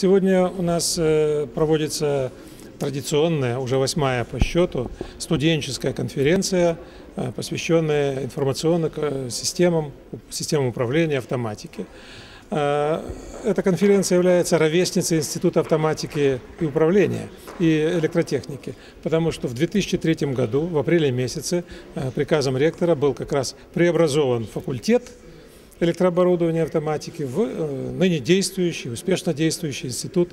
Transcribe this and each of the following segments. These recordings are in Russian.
Сегодня у нас э, проводится традиционная, уже восьмая по счету, студенческая конференция, э, посвященная информационным э, системам, системам управления автоматики. Эта конференция является ровесницей Института автоматики и управления и электротехники, потому что в 2003 году, в апреле месяце, приказом ректора был как раз преобразован факультет электрооборудования автоматики в э, ныне действующий, успешно действующий институт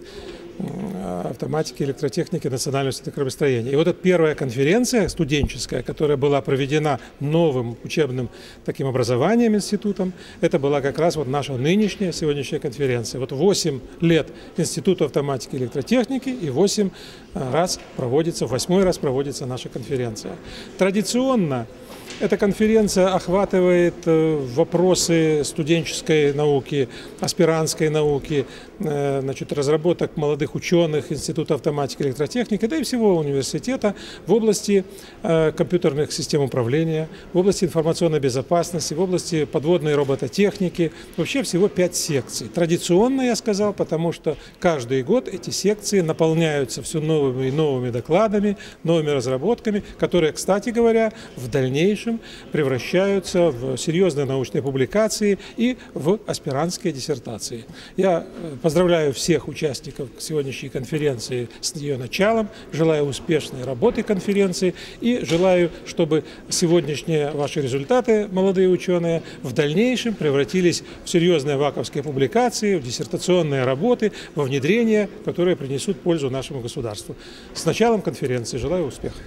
автоматики и электротехники Национального института кровостроения. И вот эта первая конференция студенческая, которая была проведена новым учебным таким образованием институтом, это была как раз вот наша нынешняя сегодняшняя конференция. Вот 8 лет Институту автоматики и электротехники и 8 э, раз проводится, восьмой раз проводится наша конференция. Традиционно эта конференция охватывает э, вопросы студенческой науки, аспирантской науки, э, значит, разработок молодых ученых Института автоматики и электротехники, да и всего университета в области э, компьютерных систем управления, в области информационной безопасности, в области подводной робототехники. Вообще всего пять секций. Традиционно, я сказал, потому что каждый год эти секции наполняются все новыми и новыми докладами, новыми разработками, которые, кстати говоря, в дальнейшем дальнейшем превращаются в серьезные научные публикации и в аспирантские диссертации. Я э, поздравляю всех участников сегодняшней конференции с ее началом, желаю успешной работы конференции и желаю, чтобы сегодняшние ваши результаты, молодые ученые, в дальнейшем превратились в серьезные ваковские публикации, в диссертационные работы, во внедрение, которые принесут пользу нашему государству. С началом конференции желаю успеха.